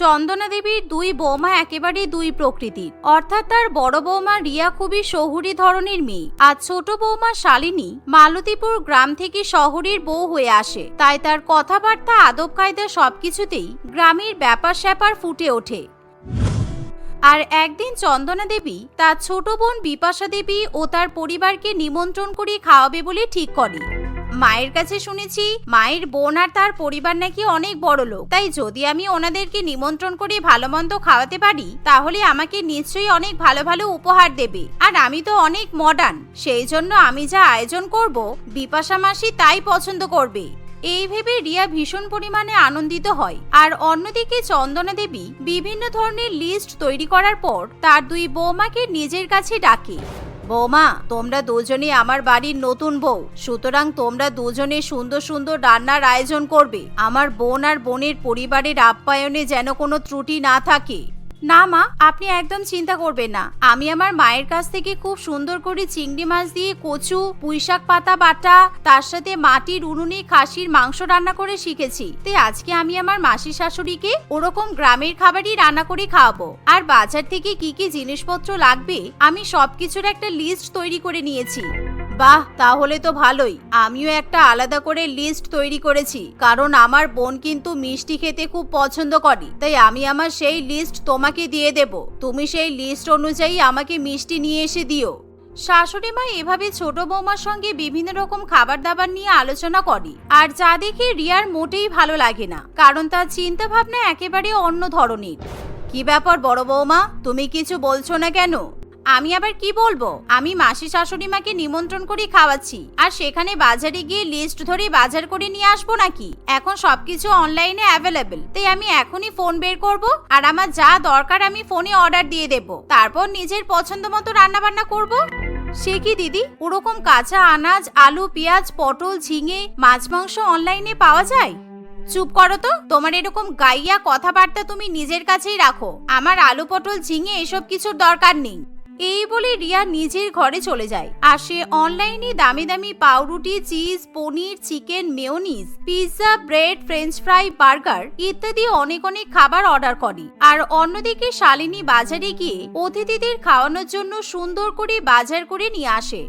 চন্দনা দেবীর দুই বৌমা একেবারে দুই প্রকৃতির অর্থাৎ তার বড় বৌমা রিয়া খুবই শহুরি ধরনের মেয়ে, আর ছোট বৌমা শালিনী মালতীপুর গ্রাম থেকে শহরের বউ হয়ে আসে। তাই তার কথাবার্তা, আদব কায়দা সবকিছুতেই গ্রামের ব্যাপার স্যাপার ফুটে ওঠে। আর একদিন চন্দনা দেবী তার ছোট বোন বিপাশা দেবী ও তার পরিবারকে নিমন্ত্রণ করে খাওয়াবে বলে ঠিক করে মায়ের কাছে শুনেছি, মায়ের বোন আর তার পরিবার নাকি অনেক বড় লোক। তাই যদি আমি ওনাদেরকে নিমন্ত্রণ করে ভালো মন্দ খাওয়াতে পারি, তাহলে আমাকে নিশ্চয়ই অনেক ভালো ভালো উপহার দেবে। আর আমি তো অনেক মডার্ন সেই জন্য আমি যা আয়োজন করব, বিপাশা মাসি তাই পছন্দ করবে। এই ভেবে রিয়া ভীষণ পরিমাণে আনন্দিত হয়। আর অন্যদিকে চন্দনা দেবী বিভিন্ন ধরনের লিস্ট তৈরি করার পর তার দুই বৌমাকে নিজের কাছে ডাকে। বৌমা, তোমরা দুজনই আমার বাড়ির নতুন বউ। সুতরাং তোমরা দুজনে সুন্দর সুন্দর রান্নার আয়োজন করবে। আমার বোন আর বোনের পরিবারের আপ্যায়নে যেন কোনো ত্রুটি না থাকে। না, মা, আপনি একদম চিন্তা করবেন না। আমি আমার মায়ের কাছ থেকে খুব সুন্দর করে চিংড়ি মাছ দিয়ে কচু, পুঁইশাক পাতা বাটা, তার সাথে মাটির উনুনে খাসির মাংস রান্না করে শিখেছি। তাই আজকে আমি আমার মাসি শাশুড়িকে ওরকম গ্রামের খাবারই রান্না করে খাওয়াবো। আর বাজার থেকে কি কি জিনিসপত্র লাগবে, আমি সবকিছুর একটা লিস্ট তৈরি করে নিয়েছি। বাহ, তাহলে তো ভালোই। আমিও একটা আলাদা করে লিস্ট তৈরি করেছি, কারণ আমার বোন কিন্তু মিষ্টি খেতে খুব পছন্দ করে। তাই আমি আমার সেই লিস্ট তোমাকে দিয়ে দেব। তুমি সেই লিস্ট অনুযায়ী আমাকে মিষ্টি নিয়ে এসে দিও। শাশুড়ি মা এভাবে ছোট বৌমার সঙ্গে বিভিন্ন রকম খাবার দাবার নিয়ে আলোচনা করে, আর যা দেখে রিয়ার মোটেই ভালো লাগে না, কারণ তার চিন্তা ভাবনা একেবারে অন্য ধরনের। কি ব্যাপার বড় বৌমা, তুমি কিছু বলছো না কেন? আমি আবার কি বলব? আমি মাসি শাশুড়ি মাকে নিমন্ত্রণ করে খাওয়াচ্ছি। আর সেখানে বাজারে গিয়ে লিস্ট ধরে বাজার করে নিয়ে আসব নাকি? এখন সবকিছু অনলাইনে অ্যাভেলেবেল তাই আমি এখনই ফোন বের করব আর আমার যা দরকার আমি ফোনে অর্ডার দিয়ে দেব। তারপর নিজের পছন্দ মতো রান্না বান্না করব। সে কি দিদি? ওরকম কাঁচা আনাজ, আলু, পেঁয়াজ, পটল, ঝিঙে, মাছ মাংস অনলাইনে পাওয়া যায়? চুপ করো তো। তোমার এরকম গাইয়া কথাবার্তা তুমি নিজের কাছেই রাখো। আমার আলু, পটল, ঝিঙে এসব কিছুর দরকার নেই। এই বলে রিয়া নিজের ঘরে চলে যায়। আর সে অনলাইনে দামি দামি পাউরুটি, cheese, paneer, chicken, mayonnaise, pizza, bread, french fry, burger ইত্যাদি অনেক অনেক খাবার অর্ডার করে। আর অন্যদিকে শালিনী বাজারে গিয়ে অতিথিদের খাওয়ানোর জন্য সুন্দর করে বাজার করে নিয়ে আসে।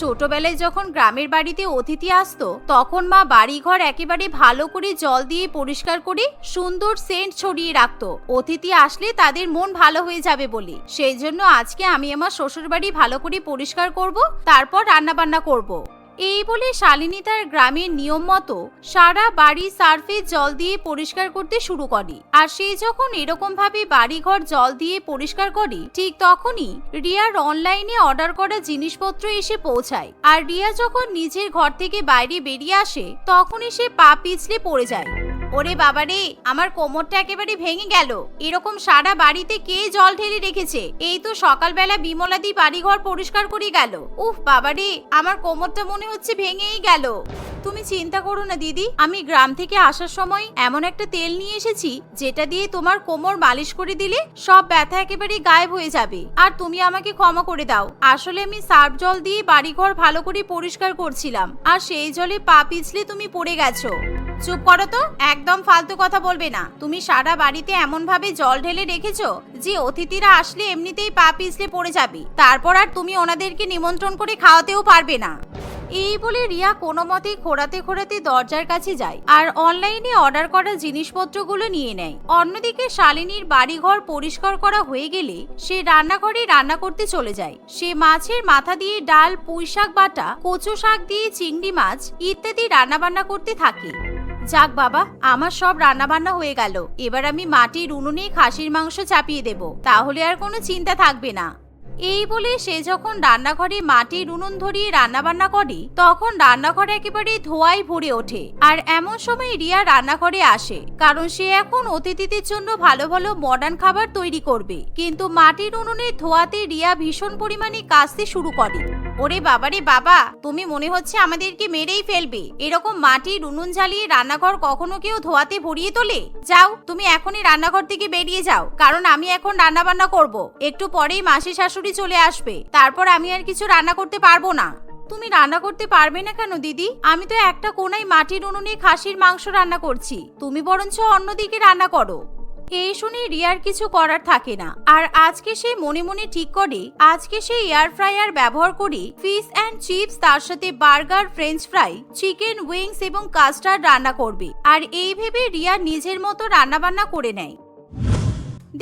ছোটবেলায় যখন গ্রামের বাড়িতে অতিথি আসতো, তখন মা বাড়িঘর একেবারে ভালো করে জল দিয়ে পরিষ্কার করে সুন্দর সেন্ট ছড়িয়ে রাখতো অতিথি আসলে তাদের মন ভালো হয়ে যাবে বলে সেই জন্য আজকে আমি আমার শ্বশুর বাড়ি ভালো করে পরিষ্কার করব, তারপর রান্না বান্না করব। এই বলে শালিনী তার গ্রামের নিয়ম মতো সারা বাড়ি সার্ফেস জল দিয়ে পরিষ্কার করতে শুরু করে। আর সে যখন এরকম ভাবে বাড়িঘর জল দিয়ে পরিষ্কার করে, ঠিক তখনই রিয়ার অনলাইনে অর্ডার করা জিনিসপত্র এসে পৌঁছায়। আর রিয়া যখন নিজের ঘর থেকে বাইরে বেরিয়ে আসে, তখনই সে পা পিছলে পড়ে যায়। ওরে বাবা রে আমার কোমরটা একেবারে ভেঙে গেল। এরকম সারা বাড়িতে কে জল ঢেলে রেখেছে? এই তো সকালবেলা বিমলাদি বাড়িঘর পরিষ্কার করে গেল। উফ বাবা রে আমার কোমরটা মনে হচ্ছে ভেঙেই গেল। তুমি চিন্তা করো না দিদি, আমি গ্রাম থেকে আসার সময় এমন একটা তেল নিয়ে এসেছি, যেটা দিয়ে তোমার কোমর মালিশ করে দিলে সব ব্যথা একেবারে গায়েব হয়ে যাবে। আর তুমি আমাকে ক্ষমা করে দাও। আসলে আমি সার্ফ জল দিয়ে বাড়িঘর ভালো করে পরিষ্কার করছিলাম, আর সেই জলে পা পিছলে তুমি পড়ে গেছো। চুপ করো তো একদম ফালতু কথা বলবে না। তুমি সারা বাড়িতে এমন ভাবে জল ঢেলে রেখেছো যে অতিথিরা আসলে এমনিতেই পা পিছলে পড়ে যাবে। তারপর আর তুমি ওনাদেরকে নিমন্ত্রণ করে খাওয়াতেও পারবে না। এই বলে রিয়া কোনো মতেই খোঁড়াতে খোঁড়াতে দরজার কাছে যায় আর অনলাইনে অর্ডার করা জিনিসপত্রগুলো নিয়ে নেয়। অন্যদিকে শালিনীর বাড়িঘর পরিষ্কার করা হয়ে গেলে সে রান্নাঘরে রান্না করতে চলে যায়। সে মাছের মাথা দিয়ে ডাল পুঁই শাক বাটা কচু শাক দিয়ে চিংড়ি মাছ ইত্যাদি রান্নাবান্না করতে থাকে। যাক বাবা, আমার সব রান্নাবান্না হয়ে গেল। এবার আমি মাটির উনুনে খাসির মাংস চাপিয়ে দেব, তাহলে আর কোনো চিন্তা থাকবে না। এই বলে সে যখন রান্নাঘরে মাটির উনুন ধরিয়ে রান্নাবান্না করে, তখন রান্নাঘর একেবারে ধোয়ায় ভরে ওঠে। আর এমন সময় রিয়া রান্নাঘরে আসে, কারণ সে এখন অতিথিদের জন্য ভালো ভালো মডার্ন খাবার তৈরি করবে। কিন্তু মাটির উনুনের ধোয়াতে রিয়া ভীষণ পরিমাণে কাশতে শুরু করে। ওরে বাবারে বাবা, তুমি মনে হচ্ছে আমাদেরকে মেরেই ফেলবে। এরকম মাটির উনুন জ্বালিয়ে রান্নাঘর কখনো কেউ ধোয়াতে ভরিয়ে তোলে? যাও, তুমি এখনই রান্নাঘর থেকে বেরিয়ে যাও, কারণ আমি এখন রান্না বান্না করব। একটু পরেই মাসি শাশুড়ি চলে আসবে, তারপর আমি আর কিছু রান্না করতে পারব না। তুমি রান্না করতে পারবে না কেন দিদি? আমি তো একটা কোনায় মাটির উনুনে খাসির মাংস রান্না করছি। তুমি বরঞ্চ অন্যদিকে রান্না করো। এই শুনে রিয়ার কিছু করার থাকে না। আর আজকে সে মনে মনে ঠিক করে, আজকে সে এয়ার ফ্রায়ার ব্যবহার করে ফিশ অ্যান্ড চিপস তার সাথে burger french fry chicken wings এবং কাস্টার্ড রান্না করবে। আর এই ভেবে রিয়া নিজের মতো রান্নাবান্না করে নেয়।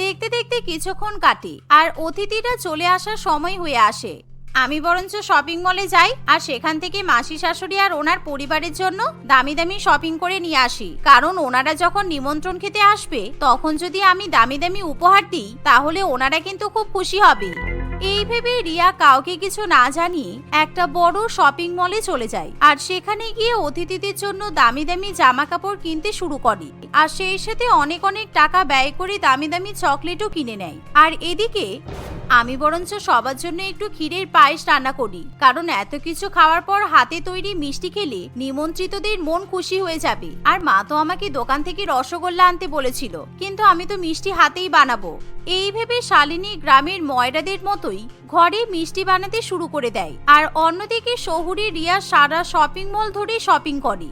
দেখতে দেখতে কিছুক্ষণ কাটে, আর অতিথিরা চলে আসার সময় হয়ে আসে। আমি বরঞ্চ শপিং মলে যাই আর সেখান থেকে মাসি শাশুড়ি আর ওনার পরিবারের জন্য দামি দামি শপিং করে নিয়ে আসি। কারণ ওনারা যখন নিমন্ত্রণ খেতে আসবে, তখন যদি আমি দামি দামি উপহার দিই, তাহলে ওনারা কিন্তু খুব খুশি হবে। এই ভেবে রিয়া কাউকে কিছু না জানিয়ে একটা বড় শপিং মলে চলে যায়। আর সেখানে গিয়ে অতিথিদের জন্য দামি দামি জামা কাপড় কিনতে শুরু করে। আর সেই সাথে অনেক অনেক টাকা ব্যয় করে দামি দামি চকলেটও কিনে নেয়। আর এদিকে আমি বরঞ্চ সবার জন্য একটু ক্ষীরের পায়েস রান্না করি। কারণ এত কিছু খাওয়ার পর হাতে তৈরি মিষ্টি খেলে নিমন্ত্রিতদের মন খুশি হয়ে যাবে। আর মা তো আমাকে দোকান থেকে রসগোল্লা আনতে বলেছিল। কিন্তু আমি তো মিষ্টি হাতেই বানাবো। এই ভেবে শালিনী গ্রামের ময়রাদের মতোই ঘরে মিষ্টি বানাতে শুরু করে দেয় আর অন্যদিকে শহুরে রিয়া সারা শপিং মল ধরে শপিং করে।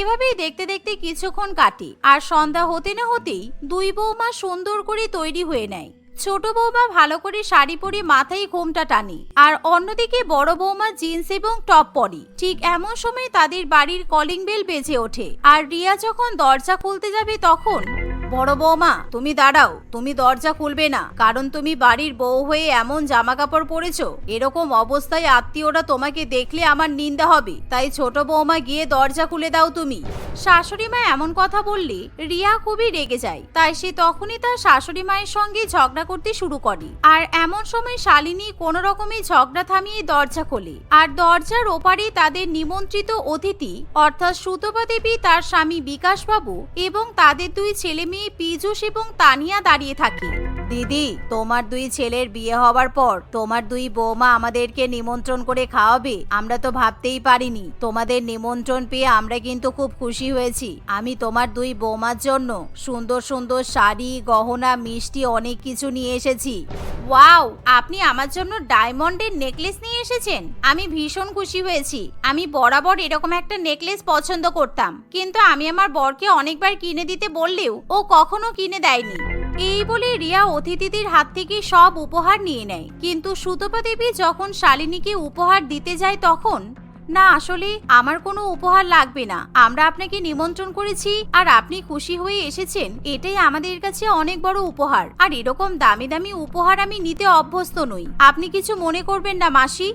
এভাবেই দেখতে দেখতে কিছুক্ষণ কাটে আর সন্ধ্যা হতে না হতেই দুই বৌমা সুন্দর করে তৈরি হয়ে নেয়। ছোট বৌমা ভালো করে শাড়ি পরে মাথায় ঘোমটা টানে আর অন্যদিকে বড় বৌমা জিন্স এবং টপ পরে। ঠিক এমন সময় তাদের বাড়ির কলিং বেল বেজে ওঠে আর রিয়া যখন দরজা খুলতে যাবে তখন বড় বৌমা, তুমি দাঁড়াও, তুমি দরজা খুলবে না, কারণ তুমি বাড়ির বউ হয়ে এমন জামা কাপড় পরেছো, এরকম অবস্থায় আত্মীয়রা তোমাকে দেখলে আমার নিন্দা হবে, তাই ছোট বৌমা গিয়ে দরজা খুলে দাও তুমি। শাশুড়ি মা এমন কথা বললে, রিয়া খুবই রেগে যায়, তাই সে তখনই তার শাশুড়ি মায়ের সঙ্গে ঝগড়া করতে শুরু করে। আর এমন সময় শালিনী কোনো রকমে ঝগড়া থামিয়ে দরজা খোলে, আর দরজার ওপারে তাদের নিমন্ত্রিত অতিথি, অর্থাৎ সুতপা দেবী, তার স্বামী বিকাশবাবু এবং তাদের দুই ছেলে মেয়ে পীযুষ এবং তানিয়া দাঁড়িয়ে থাকে। দিদি, তোমার দুই ছেলের বিয়ে হওয়ার পর তোমার দুই বৌমা আমাদেরকে নিমন্ত্রণ করে খাওয়াবে, আমরা তো ভাবতেই পারিনি। তোমাদের নিমন্ত্রণ পেয়ে আমরা কিন্তু খুব খুশি হয়েছি। আমি তোমার দুই বৌমার জন্য সুন্দর সুন্দর শাড়ি, গহনা, মিষ্টি অনেক কিছু নিয়ে এসেছি। ওয়াও! আপনি আমার জন্য ডায়মন্ডের নেকলেস নিয়ে এসেছেন? আমি ভীষণ খুশি হয়েছি। আমি বরাবর এরকম একটা নেকলেস পছন্দ করতাম। কিন্তু আমি আমার বরকে অনেকবার কিনে দিতে বললেও ও কখনো কিনে দেয়নি। এই বলে রিয়া অতিথিদের হাত থেকে সব উপহার নিয়ে নেয়। কিন্তু সুতপা দেবী যখন শালিনীকে উপহার দিতে যায় তখন, না, আসলে আমার কোনো উপহার লাগবে না। আমরা আপনাকে নিমন্ত্রণ করেছি আর আপনি খুশি হয়ে এসেছেন। এটাই আমাদের কাছে অনেক বড় উপহার। আর এরকম দামি দামি উপহার আমি নিতে অভ্যস্ত নই। আপনি কিছু মনে করবেন না, মাসি?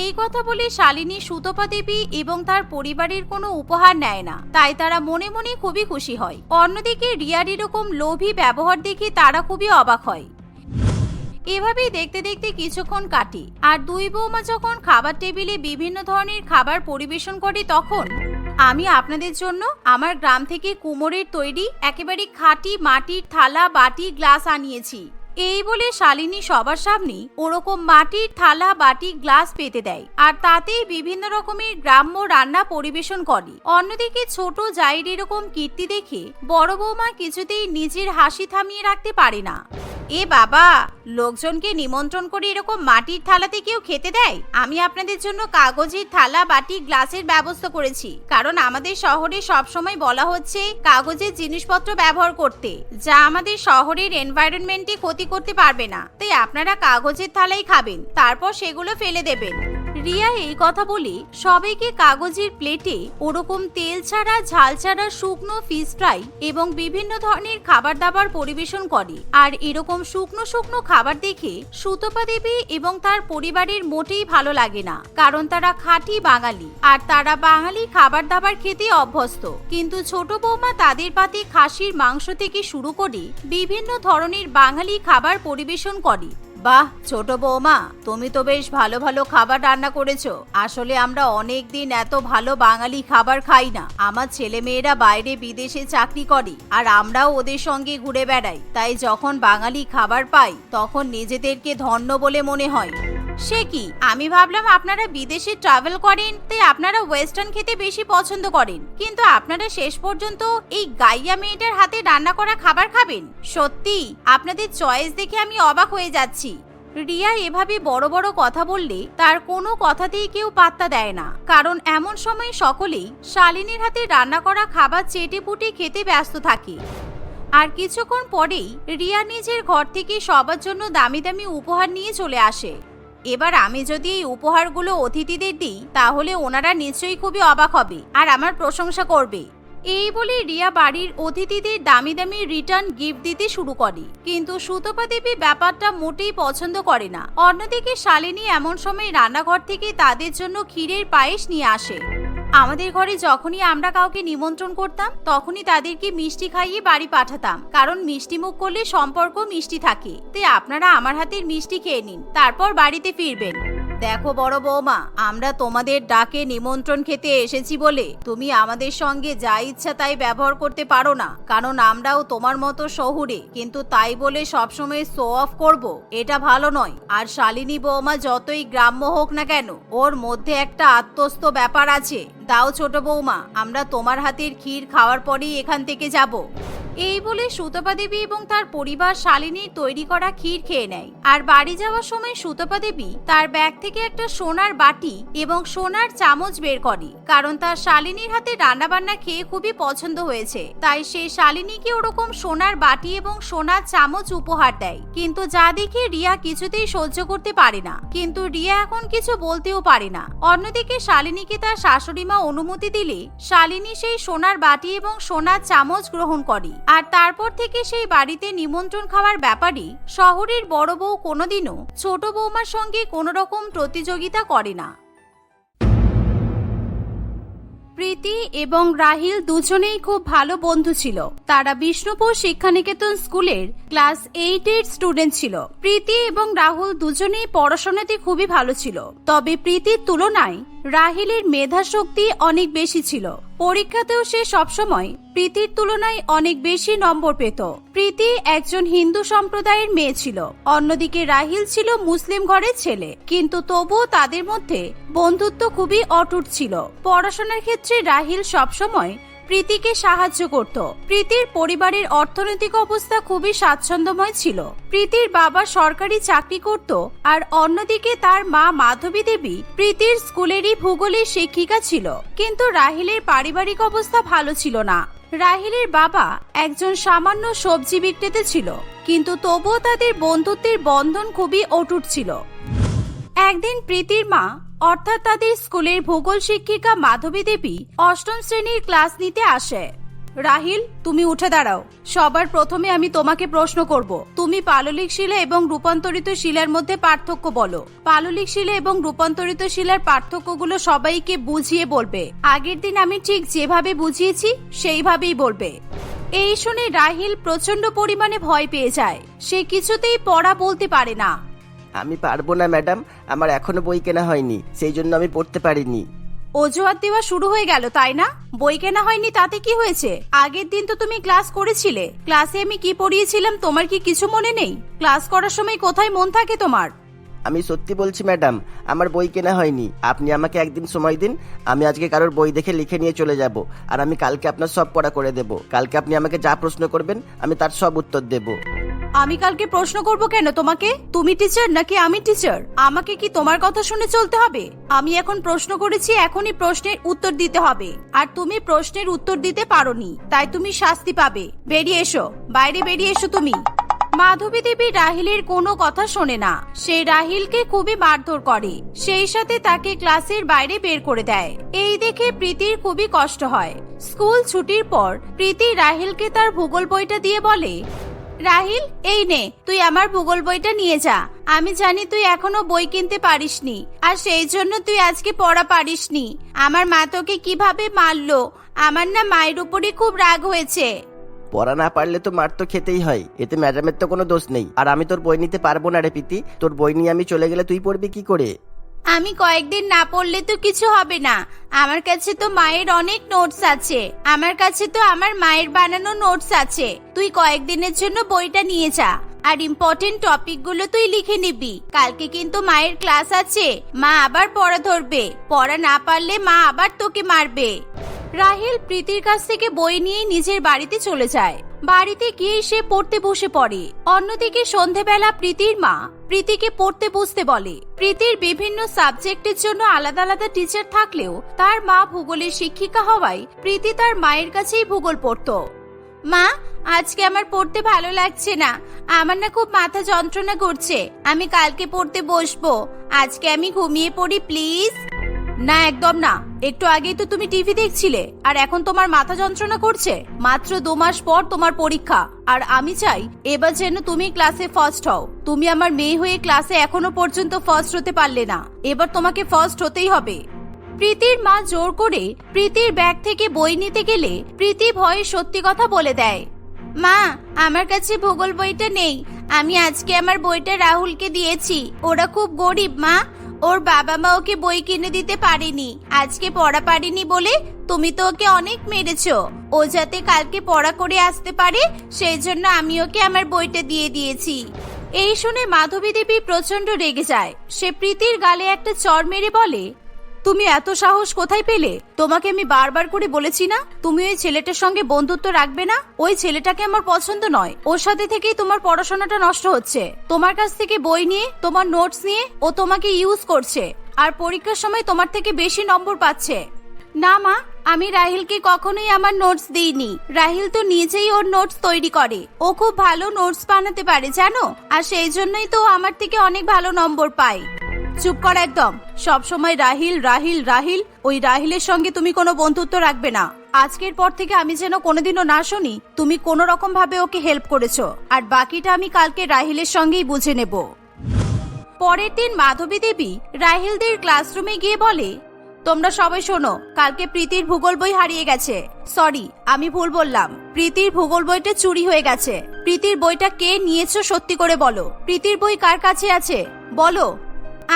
এই কথা বলে শালিনী সুতপা দেবী এবং তার পরিবারের কোনো উপহার নেয় না। তাই তারা মনে মনে খুবই খুশি হয়। অন্যদিকে রিয়ার এরকম লোভী ব্যবহার দেখে তারা খুবই অবাক হয়। এভাবেই দেখতে দেখতে কিছুক্ষণ কাটে। আর দুই বৌমা যখন খাবার টেবিলে বিভিন্ন ধরনের খাবার পরিবেশন করে তখন আমি আপনাদের জন্য আমার গ্রাম থেকে কুমোরের তৈরি একেবারে খাঁটি মাটির থালা, বাটি, গ্লাস আনিয়েছি। এই বলে শালিনী সবার সামনে ওরকম মাটির থালা, বাটি, গ্লাস পেতে দেয়। আর তাতেই বিভিন্ন রকমের গ্রাম্য রান্না পরিবেশন করে। অন্যদিকে ছোট জাইর এরকম কীর্তি দেখে বড় বৌমা কিছুতেই নিজের হাসি থামিয়ে রাখতে পারে না। এ বাবা, লোকজনকে নিমন্ত্রণ করে এরকম মাটির থালাতে কেউ খেতে দেয়? আমি আপনাদের জন্য কাগজের থালা, বাটি, গ্লাসের ব্যবস্থা করেছি। কারণ আমাদের শহরে সবসময় বলা হচ্ছে কাগজের জিনিসপত্র ব্যবহার করতে। যা আমাদের শহরের এনভায়রনমেন্টে ক্ষতি করতে পারবে না। তাই আপনারা কাগজের থালাই খাবেন, তারপর সেগুলো ফেলে দেবেন। রিয়া এই কথা বলে সবাইকে কাগজের প্লেটে ওরকম তেল ছাড়া, ঝাল ছাড়া, শুকনো ফিশ ফ্রাই এবং বিভিন্ন ধরনের খাবার দাবার পরিবেশন করে। আর এরকম শুকনো শুকনো খাবার দেখে সুতপা দেবী এবং তার পরিবারের মোটেই ভালো লাগে না, কারণ তারা খাঁটি বাঙালি আর তারা বাঙালি খাবার দাবার খেতে অভ্যস্ত। কিন্তু ছোট বৌমা তাদের পাতে খাসির মাংস থেকে শুরু করে বিভিন্ন ধরনের বাঙালি খাবার পরিবেশন করে। বাহ, ছোট বৌমা, তুমি তো বেশ ভালো ভালো খাবার রান্না করেছ। আসলে আমরা অনেক দিন এত ভালো বাঙালি খাবার খাই না। আমার ছেলে মেয়েরা বাইরে বিদেশে চাকরি করে, আর আমরাও ওদের সঙ্গে ঘুরে বেড়াই। তাই যখন বাঙালি খাবার পাই, তখন নিজেদেরকে ধন্য বলে মনে হয়। সে কি? আমি ভাবলাম আপনারা বিদেশে ট্রাভেল করেন তাই আপনারা ওয়েস্টার্ন খেতে বেশি পছন্দ করেন। কিন্তু আপনারা শেষ পর্যন্ত এই গাইয়া মেয়েটার হাতে রান্না করা খাবার খাবেন? সত্যি? আপনাদের চয়েস দেখে আমি অবাক হয়ে যাচ্ছি। রিয়া এভাবে বড় বড় কথা বললে তার কোনো কথাতেই কেউ পাত্তা দেয় না। কারণ এমন সময় সকলেই শালিনীর হাতে রান্না করা খাবার চেটে পুটে খেতে ব্যস্ত থাকে। আর কিছুক্ষণ পরেই রিয়া নিজের ঘর থেকে সবার জন্য দামি দামি উপহার নিয়ে চলে আসে। এবার আমি যদি এই উপহারগুলো অতিথিদের দিই, তাহলে ওনারা নিশ্চয়ই খুবই অবাক হবে আর আমার প্রশংসা করবে। এই বলে রিয়া বাড়ির অতিথিদের দামি দামি রিটার্ন গিফট দিতে শুরু করে। কিন্তু সুতপা দেবী ব্যাপারটা মোটেই পছন্দ করে না। অন্যদিকে শালিনী এমন সময় রান্নাঘর থেকে তাদের জন্য ক্ষীরের পায়েস নিয়ে আসে। আমাদের ঘরে যখনই আমরা কাউকে নিমন্ত্রণ করতাম, তখনই তাদেরকে মিষ্টি খাইয়ে বাড়ি পাঠাতাম। কারণ মিষ্টি মুখ করলে সম্পর্ক মিষ্টি থাকে। তাই আপনারা আমার হাতের মিষ্টি খেয়ে নিন, তারপর বাড়িতে ফিরবেন। দেখো বড় বৌমা, আমরা তোমাদের ডাকে নিমন্ত্রণ খেতে এসেছি বলে। তুমি আমাদের সঙ্গে যা ইচ্ছা তাই ব্যবহার করতে পারো না। কারণ আমরাও তোমার মতো শহুরে। কিন্তু তাই বলে সবসময় শো অফ করব, এটা ভালো নয়। আর শালিনী বৌমা যতই গ্রাম্য হোক না কেন, ওর মধ্যে একটা আত্মস্থ ব্যাপার আছে। দাও ছোট বৌমা আমরা তোমার হাতের ক্ষীর খাওয়ার পরেই এখান থেকে যাব। এই বলে সুতপা দেবী এবং তার পরিবার শালিনীর তৈরি করা ক্ষীর খেয়ে নেয়। আর বাড়ি যাওয়ার সময় সুতপা দেবী তার ব্যাগ থেকে একটা সোনার বাটি এবং সোনার চামচ বের করে, কারণ তার শালিনীর হাতে রান্নাবান্না খেয়ে খুবই পছন্দ হয়েছে। তাই সে শালিনীকে ওরকম সোনার বাটি এবং সোনার চামচ উপহার দেয়। কিন্তু যা দেখে রিয়া কিছুতেই সহ্য করতে পারে না। কিন্তু রিয়া এখন কিছু বলতেও পারে না। অন্যদিকে শালিনীকে তার শাশুড়ি মা অনুমতি দিলে শালিনী সেই সোনার বাটি এবং সোনার চামচ গ্রহণ করে। আর তারপর থেকে সেই বাড়িতে নিমন্ত্রণ খাওয়ার ব্যাপারে শহরের বড় বউ কোনোদিনও ছোট বৌমার সঙ্গে কোনো রকম প্রতিযোগিতা করে না। প্রীতি এবং রাহিল দুজনেই খুব ভালো বন্ধু ছিল। তারা বিষ্ণুপুর শিক্ষানিকেতন স্কুলের ক্লাস এইট এর স্টুডেন্ট ছিল। প্রীতি এবং রাহুল দুজনেই পড়াশোনাতে খুবই ভালো ছিল। তবে প্রীতির তুলনায় রাহিলের মেধা শক্তি অনেক বেশি ছিল। পরীক্ষাতেও সে সবসময় প্রীতির তুলনায় অনেক বেশি নম্বর পেত। প্রীতি একজন হিন্দু সম্প্রদায়ের মেয়ে ছিল। অন্যদিকে রাহিল ছিল মুসলিম ঘরের ছেলে। কিন্তু তবুও তাদের মধ্যে বন্ধুত্ব খুবই অটুট ছিল। পড়াশোনার ক্ষেত্রে রাহিল সবসময় প্রীতিকে সাহায্য করত। প্রীতির পরিবারের অর্থনৈতিক অবস্থা খুবই স্বাচ্ছন্দ্যময় ছিল। প্রীতির বাবা সরকারি চাকরি করত আর অন্যদিকে তার মা মাধবী দেবী প্রীতির স্কুলেরই ভূগোলের শিক্ষিকা ছিল। কিন্তু রাহিলের পারিবারিক অবস্থা ভালো ছিল না। রাহিলের বাবা একজন সামান্য সবজি বিক্রেতা ছিল। কিন্তু তবুও তাদের বন্ধুত্বের বন্ধন খুবই অটুট ছিল। একদিন প্রীতির মা অর্থাৎ তাদের স্কুলের ভূগোল শিক্ষিকা মাধবী দেবী অষ্টম শ্রেণির ক্লাস নিতে আসে। রাহিল, তুমি উঠে দাঁড়াও। সবার প্রথমে আমি তোমাকে প্রশ্ন করব। তুমি পাললিক শিলা এবং রূপান্তরিত শিলার মধ্যে পার্থক্য বলো। পাললিক শিলা এবং রূপান্তরিত শিলার পার্থক্যগুলো সবাইকে বুঝিয়ে বলবে। আগের দিন আমি ঠিক যেভাবে বুঝিয়েছি, সেইভাবেই বলবে। এই শুনে রাহিল প্রচণ্ড পরিমাণে ভয় পেয়ে যায়। সে কিছুতেই পড়া বলতে পারে না। আমি পারব না, ম্যাডাম। আমার এখনও বই কেনা হয়নি, সেই জন্য আমি পড়তে পারিনি। অজুহাত দেওয়া শুরু হয়ে গেল, তাই না? বই কেনা হয়নি, তাতে কি হয়েছে? আগের দিন তো তুমি ক্লাস করেছিলে। ক্লাসে আমি কি পড়িয়েছিলাম, তোমার কি কিছু মনে নেই? ক্লাস করার সময় কোথায় মন থাকে তোমার? আমি সত্যি বলছি, ম্যাডাম, আমার বই কেনা হয়নি। আপনি আমাকে একদিন সময় দিন, আমি আজকে কারোর বই দেখে লিখে নিয়ে চলে যাব। আর আমি কালকে আপনার সব পড়া করে দেব। কালকে আপনি আমাকে যা প্রশ্ন করবেন, আমি তার সব উত্তর দেব। আমি কালকে প্রশ্ন করব কেন তোমাকে? তুমি টিচার নাকি আমি টিচার আমাকে কি তোমার কথা শুনে চলতে হবে? আমি এখন প্রশ্ন করেছি, এখনই প্রশ্নের উত্তর দিতে হবে। আর তুমি প্রশ্নের উত্তর দিতে পারোনি, তাই তুমি শাস্তি পাবে। বেরিয়ে এসো, বাইরে বেরিয়ে এসো তুমি। মাধবী দেবী রাহিলের কোনো কথা শোনে না। সে রাহিলকে খুবই মারধর করে। সেই সাথে তাকে ক্লাসের বাইরে বের করে দেয়। এই দেখে প্রীতির খুবই কষ্ট হয়। স্কুল ছুটির পর প্রীতি রাহিলকে তার ভূগোল বইটা দিয়ে বলে, রাহিল, এই নে, তুই আমার ভূগোল বইটা নিয়ে যা। আমি জানি তুই এখনও বই কিনতে পারিসনি। আর সেই জন্য তুই আজকে পড়া পারিসনি। আমার মা তোকে কীভাবে মারলো? আমার না মায়ের উপরে খুব রাগ হয়েছে। পড়া না পারলে তো মার তো খেতেই হয়। এতে ম্যাডামের তো কোনো দোষ নেই। আর আমি তোর বই নিতে পারব না রে পিতি তোর বই নিয়ে আমি চলে গেলে তুই পড়বি কি করে? আমি কয়েকদিন না পড়লে তো কিছু হবে না। আমার কাছে তো মায়ের অনেক নোটস আছে। আমার কাছে তো আমার মায়ের বানানো নোটস আছে। তুই কয়েকদিনের জন্য বইটা নিয়ে যা। আর ইম্পর্টেন্ট টপিকগুলো তুই লিখে নিবি। কালকে কিন্তু মায়ের ক্লাস আছে। মা আবার পড়া ধরবে। পড়া না পারলে মা আবার তোকে মারবে। রাহিল প্রীতির কাছ থেকে বই নিয়ে নিজের বাড়িতে চলে যায়। বাড়িতে গিয়ে সে পড়তে বসে পড়ে। অন্যদিকে সন্ধেবেলা প্রীতির মা প্রীতিকে পড়তে বসতে বলে। প্রীতির বিভিন্ন সাবজেক্টের জন্য আলাদা আলাদা টিচার থাকলেও তার মা ভূগোলের শিক্ষিকা হওয়ায় প্রীতি তার মায়ের কাছেই ভূগোল পড়তো। মা, আজকে আমার পড়তে ভালো লাগছে না। আমার না খুব মাথা যন্ত্রণা করছে। আমি কালকে পড়তে বসবো। আজকে আমি ঘুমিয়ে পড়ি, প্লিজ। না, একদম না। একটু আগেই তো তুমি টিভি দেখছিলে, আর এখন তোমার মাথা যন্ত্রণা করছে। মাত্র দু মাস পর তোমার পরীক্ষা। আর আমি চাই, এবার যেন তুমি ক্লাসে ফার্স্ট হও। তুমি আমার মেয়ে হয়ে ক্লাসে এখনও পর্যন্ত ফার্স্ট হতে পারলে না। এবার তোমাকে ফার্স্ট হতেই হবে। প্রীতির মা জোর করে প্রীতির ব্যাগ থেকে বই নিতে গেলে প্রীতি ভয়ে সত্যি কথা বলে দেয়, মা, আমার কাছে ভূগোল বইটা নেই। আমি আজকে আমার বইটা রাহুলকে দিয়েছি। ওরা খুব গরিব, মা। ওর বাবা মা ওকে বই কিনে দিতে পারেনি। আজকে পড়া পারেনি বলে তুমি তো ওকে অনেক মেরেছ। ও যাতে কালকে পড়া করে আসতে পারে, সেই জন্য আমি ওকে আমার বইটা দিয়ে দিয়েছি। এই শুনে মাধবী দেবী প্রচণ্ড রেগে যায়। সে প্রীতির গালে একটা চর মেরে বলে তুমি এত সাহস কোথায় পেলে? তোমাকে আমি বারবার করে বলেছি না, তুমি ওই ছেলেটার সঙ্গে বন্ধুত্ব রাখবে না? ওই ছেলেটাকে আমার পছন্দ নয়। ওর সাথে থেকেই তোমার পড়াশোনাটা নষ্ট হচ্ছে। তোমার কাছ থেকে বই নিয়ে, তোমার নোটস নিয়ে ও তোমাকে ইউজ করছে। আর পরীক্ষার সময় তোমার থেকে বেশি নম্বর পাচ্ছে। না মা, আমি রাহিলকে কখনোই আমার নোটস দিইনি। রাহিল তো নিজেই ওর নোটস তৈরি করে। ও খুব ভালো নোটস বানাতে পারে, জানো? আর সেই জন্যই তো আমার থেকে অনেক ভালো নম্বর পায়। চুপ কর একদম। সব সময় রাহিল রাহিল রাহিল, ওই রাহিলের সঙ্গে তুমি কোনো বন্ধুত্ব রাখবে না। আজকের পর থেকে আমি যেন কোনোদিনও না শুনি, তুমি কোনো রকম ভাবে ওকে হেল্প করেছ। আর বাকিটা আমি কালকে রাহিলের সঙ্গেই বুঝে নেব। পরের দিন মাধবী দেবী রাহিলদের ক্লাসরুমে গিয়ে বলে, তোমরা সবাই শোনো, কালকে প্রীতির ভূগোল বই হারিয়ে গেছে। সরি আমি ভুল বললাম। প্রীতির ভূগোল বইটা চুরি হয়ে গেছে। প্রীতির বইটা কে নিয়েছো সত্যি করে বলো। প্রীতির বই কার কাছে আছে? বলো।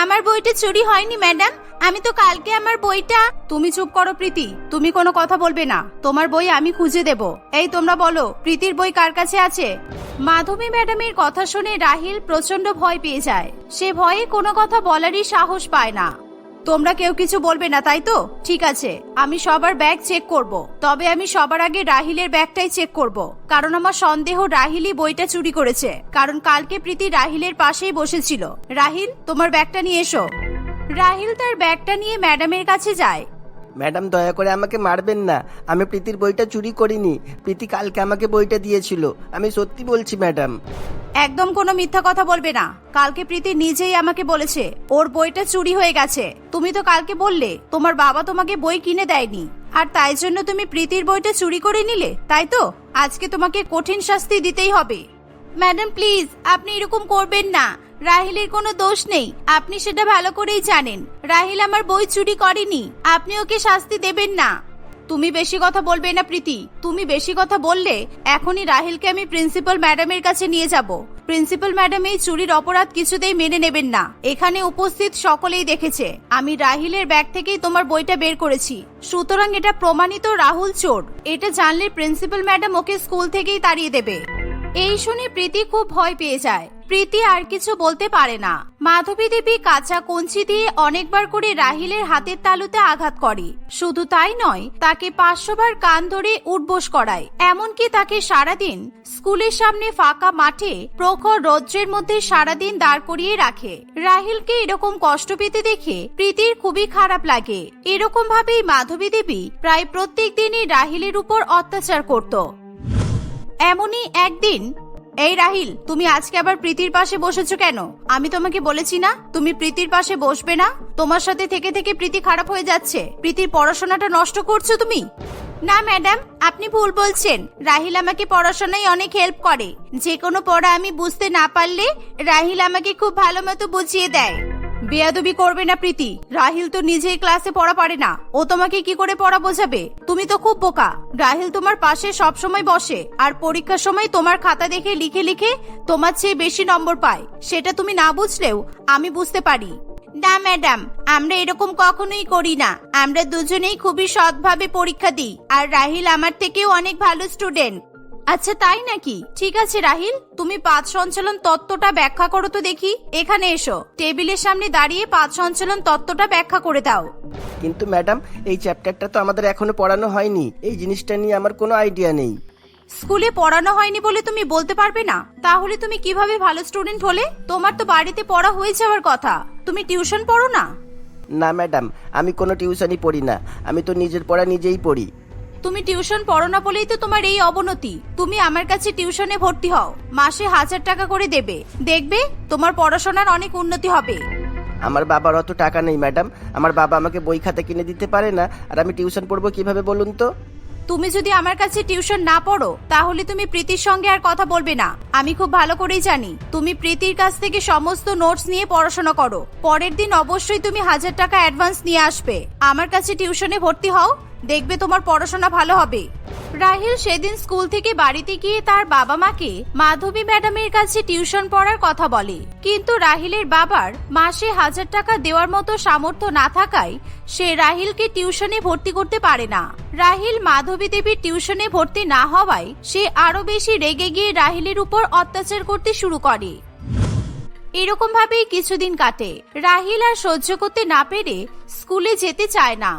আমার বইটা চুরি হয়নি, ম্যাডাম। আমি তো কালকে আমার বইটা তুমি চুপ করো, প্রীতি। তুমি কোনো কথা বলবে না। তোমার বই আমি খুঁজে দেব। এই তোমরা বলো, প্রীতির বই কার কাছে আছে? মাধবী ম্যাডামের কথা শুনে রাহিল প্রচণ্ড ভয় পেয়ে যায়। সে ভয়ে কোনো কথা বলারই সাহস পায় না। তোমরা কেউ কিছু বলবে না, তাই তো? ঠিক আছে, আমি সবার ব্যাগ চেক করব। তবে আমি সবার আগে রাহিলের ব্যাগটাই চেক করব। কারণ আমার সন্দেহ রাহিলই বইটা চুরি করেছে। কারণ কালকে প্রীতি রাহিলের পাশেই বসেছিল। রাহিল, তোমার ব্যাগটা নিয়ে এসো। রাহিল তার ব্যাগটা নিয়ে ম্যাডামের কাছে যায়। ম্যাডাম দয়া করে আমাকে মারবেন না। আমি প্রীতির বইটা চুরি করিনি। প্রীতি কালকে আমাকে বইটা দিয়েছিল। আমি সত্যি বলছি, ম্যাডাম। একদম কোনো মিথ্যা কথা বলবে না। কালকে প্রীতি নিজেই আমাকে বলেছে, ওর বইটা চুরি হয়ে গেছে। তুমি তো কালকে বললে, তোমার বাবা তোমাকে বই কিনে দেয়নি। আর তাই জন্য তুমি প্রীতির বইটা চুরি করে নিলে, তাই তো? আজকে তোমাকে কঠিন শাস্তি দিতেই হবে। ম্যাডাম, প্লিজ, আপনি এরকম করবেন না। রাহিলের কোনো দোষ নেই। আপনি সেটা ভালো করেই জানেন। রাহিল আমার বই চুরি করেনি। আপনি ওকে শাস্তি দেবেন না। তুমি বেশি কথা বলবে না, প্রীতি। তুমি বেশি কথা বললে এখনই রাহিলকে আমি প্রিন্সিপাল ম্যাডামের কাছে নিয়ে যাব। প্রিন্সিপাল ম্যাডাম এই চুরির অপরাধ কিছুতেই মেনে নেবেন না। এখানে উপস্থিত সকলেই দেখেছে। আমি রাহিলের ব্যাগ থেকেই তোমার বইটা বের করেছি। সুতরাং এটা প্রমাণিত রাহুল চোর। এটা জানলে প্রিন্সিপাল ম্যাডাম ওকে স্কুল থেকেই তাড়িয়ে দেবে। এই শুনে প্রীতি খুব ভয় পেয়ে যায়। প্রীতি আর কিছু বলতে পারে না। মাধবী দেবী কাঁচা কঞ্চি দিয়ে অনেকবার করে রাহিলের হাতের তালুতে আঘাত করে। শুধু তাই নয়, তাকে পাঁচশো বার কান ধরে উঠবোস করায়। এমনকি তাকে সারাদিন স্কুলের সামনে ফাঁকা মাঠে প্রখর রৌদ্রের মধ্যে সারাদিন দাঁড় করিয়ে রাখে। রাহিলকে এরকম কষ্ট পেতে দেখে প্রীতির খুবই খারাপ লাগে। এরকম ভাবেই মাধবী দেবী প্রায় প্রত্যেক দিনই রাহিলের উপর অত্যাচার করত। এমনই একদিন। এই রাহিল, তুমি আজকে আবার প্রীতির পাশে বসেছো কেন? আমি তোমাকে বলেছি না, তুমি প্রীতির পাশে বসবে না? তোমার সাথে থেকে থেকে প্রীতি খারাপ হয়ে যাচ্ছে। প্রীতির পড়াশোনাটা নষ্ট করছ তুমি? না, ম্যাডাম, আপনি ভুল বলছেন। রাহিল আমাকে পড়াশোনায় অনেক হেল্প করে। যে কোনো পড়া আমি বুঝতে না পারলে রাহিল আমাকে খুব ভালো মতো বুঝিয়ে দেয়। বেয়াদবি করবে না প্রীতি। রাহিল তো নিজেই ক্লাসে পড়া পারে না। ও তোমাকে কি করে পড়া বোঝাবে? তুমি তো খুব বোকা। রাহিল তোমার পাশে সব সময় বসে, আর পরীক্ষার সময় তোমার খাতা দেখে লিখে লিখে তোমার চেয়ে বেশি নম্বর পায়। সেটা তুমি না বুঝলেও আমি বুঝতে পারি। না, ম্যাডাম, আমরা এরকম কখনোই করি না। আমরা দুজনেই খুবই সৎভাবে পরীক্ষা দিই, আর রাহিল আমার থেকেও অনেক ভালো স্টুডেন্ট। আচ্ছা তাই নাকি? ঠিক আছে রাহিল তুমি পাঁচ সঞ্চালন তত্ত্বটা ব্যাখ্যা করো তো দেখি। এখানে এসো। টেবিলের সামনে দাঁড়িয়ে পাঁচ সঞ্চালন তত্ত্বটা ব্যাখ্যা করে দাও। কিন্তু ম্যাডাম এই চ্যাপ্টারটা তো আমাদের এখনও পড়ানো হয়নি। এই জিনিসটা নিয়ে আমার কোনো আইডিয়া নেই। স্কুলে পড়ানো হয়নি বলে তুমি বলতে পারবে না? তাহলে তুমি কীভাবে ভালো স্টুডেন্ট হলে? তোমার তো বাড়িতে পড়া হয়ে যাওয়ার কথা। তুমি টিউশন পড়ো না? না ম্যাডাম আমি কোনো টিউশনই পড়ি না। আমি তো নিজের পড়া নিজেই পড়ি। তুমি টিউশন পড়ো না বলেই তো তোমার এই অবনতি। তুমি আমার কাছে টিউশনে ভর্তি হও। মাসে হাজার টাকা করে দেবে। দেখবে, তোমার পড়াশোনার অনেক উন্নতি হবে। আমার বাবার অত টাকা নেই, ম্যাডাম। আমার বাবা আমাকে বই খাতা কিনে দিতে পারে না। আর আমি টিউশন পড়ব কীভাবে বলুন তো? তুমি যদি আমার কাছে টিউশন না পড়ো, তাহলে তুমি প্রীতির সঙ্গে আর কথা বলবে না। আমি খুব ভালো করেই জানি, তুমি প্রীতির কাছ থেকে সমস্ত নোটস নিয়ে পড়াশোনা করো। পরের দিন অবশ্যই তুমি হাজার টাকা অ্যাডভান্স নিয়ে আসবে। আমার কাছে টিউশনে ভর্তি হও, দেখবে তোমার পড়াশোনা ভালো হবে। রাহিল সেদিন স্কুল থেকে বাড়িতে গিয়ে তার বাবা মাকে মাধবী ম্যাডামের কাছে টিউশন পড়ার কথা বলে। কিন্তু রাহিলের বাবার মাসে হাজার টাকা দেওয়ার মতো সামর্থ্য না থাকায় সে রাহিলকে টিউশনে ভর্তি করতে পারে না। রাহিল মাধবী দেবীর টিউশনে ভর্তি না হওয়ায় সে আরও বেশি রেগে গিয়ে রাহিলের উপর অত্যাচার করতে শুরু করে। এরকম ভাবেই কিছুদিন কাটে। রাহিল আর সহ্য করতে না পেরে স্কুলে যেতে চায় না।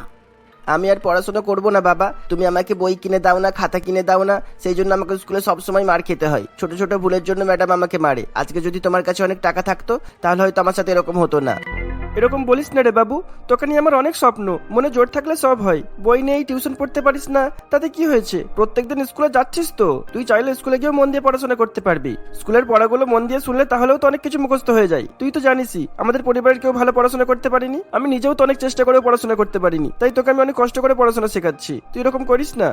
আমি আর পড়াশোনা করব না, বাবা। তুমি আমাকে বই কিনে দাও না, খাতা কিনে দাও না। সেই জন্য আমাকে স্কুলে সবসময় মার খেতে হয়। ছোট ছোট ভুলের জন্য ম্যাডাম আমাকে মারে। আজকে যদি তোমার কাছে অনেক টাকা থাকতো, তাহলে হয়তো আমার সাথে এরকম হতো না। এরকম বলিস না রে বাবু। তোকে নিয়ে আমার অনেক স্বপ্ন। মনে জোর থাকলে সব হয়। বই নেই, টিউশন পড়তে পারিস না। তাতে কি হয়েছে? প্রত্যেকদিন স্কুলে যাচ্ছিস তো? তুই চাইলে স্কুলে গিয়েও মন দিয়ে পড়াশোনা করতে পারবি। স্কুলের পড়াগুলো মন দিয়ে শুনলে তাহলেও তো অনেক কিছু মুখস্থ হয়ে যায়। তুই তো জানিসই, আমাদের পরিবারের কেউ ভালো পড়াশোনা করতে পারিনি। আমি নিজেও তো অনেক চেষ্টা করেও পড়াশোনা করতে পারিনি। তাই তোকে আমি অনেক কষ্ট করে পড়াশোনা শেখাচ্ছি। তুই এরকম করিস না।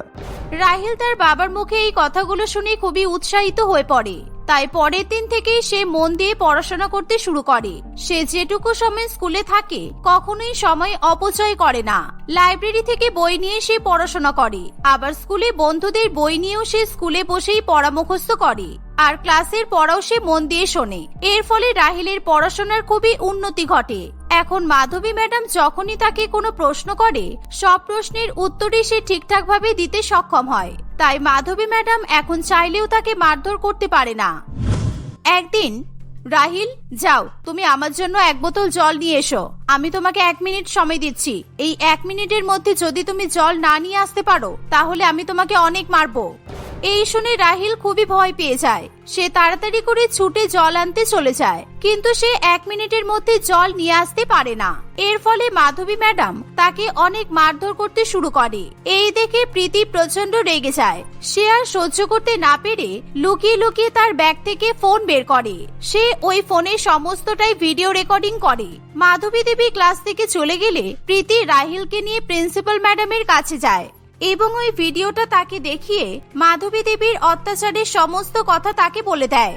রাহিল তার বাবার মুখে এই কথাগুলো শুনে খুবই উৎসাহিত হয়ে পড়ে। তাই পরের দিন থেকেই সে মন দিয়ে পড়াশোনা করতে শুরু করে। সে যেটুকু সময় স্কুলে থাকে, কখনোই সময় অপচয় করে না। লাইব্রেরি থেকে বই নিয়ে সে পড়াশোনা করে। আবার স্কুলে বন্ধুদের বই নিয়েও সে স্কুলে বসেই পড়া মুখস্থ করে। আর ক্লাসের পড়াও সে মন দিয়ে শোনে। এর ফলে রাহিলের পড়াশোনার খুবই উন্নতি ঘটে। এখন মাধবী ম্যাডাম যখনই তাকে কোনো প্রশ্ন করে, সব প্রশ্নের উত্তরই সে ঠিকঠাক ভাবে দিতে সক্ষম হয়। তাই মাধবী ম্যাডাম এখন চাইলেও তাকে মারধর করতে পারে না। একদিন, রাহিল, যাও, তুমি আমার জন্য এক বোতল জল নিয়ে এসো। আমি তোমাকে এক মিনিট সময় দিচ্ছি। এই এক মিনিটের মধ্যে যদি তুমি জল না নিয়ে আসতে পারো, তাহলে আমি তোমাকে অনেক মারবো। এই শুনে রাহিল খুবই ভয় পেয়ে যায়। সে তাড়াতাড়ি করে ছুটে জল আনতে চলে যায়, কিন্তু সে এক মিনিটের মধ্যে জল নিয়ে আসতে পারে না। এর ফলে মাধবী ম্যাডাম তাকে অনেক মারধর করতে শুরু করে। এই দেখে প্রীতি প্রচণ্ড রেগে যায়। সে আর সহ্য করতে না পেরে লুকিয়ে লুকিয়ে তার ব্যাগ থেকে ফোন বের করে। সে ওই ফোনে সমস্তটাই ভিডিও রেকর্ডিং করে। মাধবী দেবী ক্লাস থেকে চলে গেলে প্রীতি রাহিলকে নিয়ে প্রিন্সিপাল ম্যাডামের কাছে যায়। এবং ওই ভিডিওটা তাকে দেখিয়ে মাধবী দেবীর অত্যাচারের সমস্ত কথা তাকে বলে দেয়।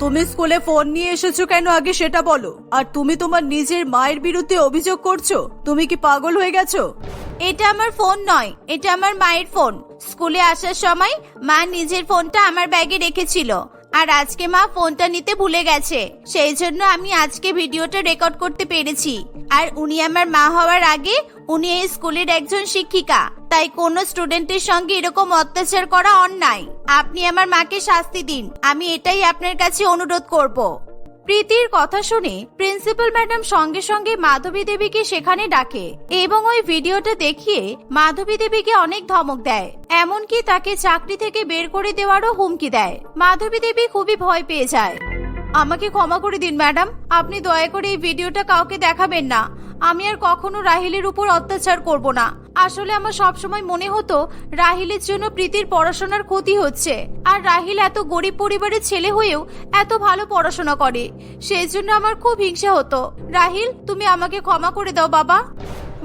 তুমি স্কুলে ফোন নিয়ে এসেছ কেন আগে সেটা বলো। আর তুমি তোমার নিজের মায়ের বিরুদ্ধে অভিযোগ করছ? তুমি কি পাগল হয়ে গেছো? এটা আমার ফোন নয় এটা আমার মায়ের ফোন। স্কুলে আসার সময় মা নিজের ফোনটা আমার ব্যাগে রেখেছিল। আর আজকে মা ফোনটা নিতে ভুলে গেছে। সেই জন্য আমি আজকে ভিডিওটা রেকর্ড করতে পেরেছি। আর উনি আমার মা হওয়ার আগে উনি এই স্কুলের একজন শিক্ষিকা, তাই কোনো স্টুডেন্টের সঙ্গে এরকম অত্যাচার করা অন্যায়। আপনি আমার মাকে শাস্তি দিন, আমি এটাই আপনার কাছে অনুরোধ করব। প্রীতির কথা শুনে প্রিন্সিপাল ম্যাডাম সঙ্গে সঙ্গে মাধবী দেবীকে সেখানে ডাকে এবং ওই ভিডিওটা দেখিয়ে মাধবী দেবীকে অনেক ধমক দেয়, এমনকি তাকে চাকরি থেকে বের করে দেওয়ারও হুমকি দেয়। মাধবী দেবী খুবই ভয় পেয়ে যায়। আমাকে ক্ষমা করে দিন ম্যাডাম, আপনি দয়া করে এই ভিডিওটা কাউকে দেখাবেন না। আমি আর কখনো রাহিলের উপর অত্যাচার করব না। আসলে আমার সবসময় মনে হতো, রাহিলের জন্য প্রীতির পড়াশোনার ক্ষতি হচ্ছে। আর রাহিল এত গরিব পরিবারের ছেলে হয়েও এত ভালো পড়াশোনা করে। সেই জন্য আমার খুব হিংসা হতো। রাহিল, তুমি আমাকে ক্ষমা করে দাও বাবা।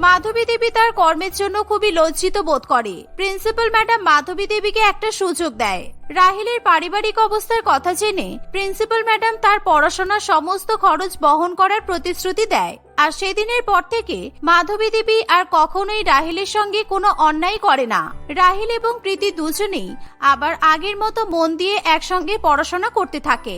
মাধবী দেবী তার কর্মের জন্য খুবই লজ্জিত বোধ করে। প্রিন্সিপাল ম্যাডাম মাধবী দেবীকে একটা সুযোগ দেয়। রাহিলের পারিবারিক অবস্থার কথা জেনে প্রিন্সিপাল ম্যাডাম তার পড়াশোনার সমস্ত খরচ বহন করার প্রতিশ্রুতি দেয়। আর সেদিনের পর থেকে মাধবী দেবী আর কখনোই রাহিলের সঙ্গে কোনো অন্যায় করে না। রাহিল এবং প্রীতি দুজনেই আবার আগের মতো মন দিয়ে একসঙ্গে পড়াশোনা করতে থাকে।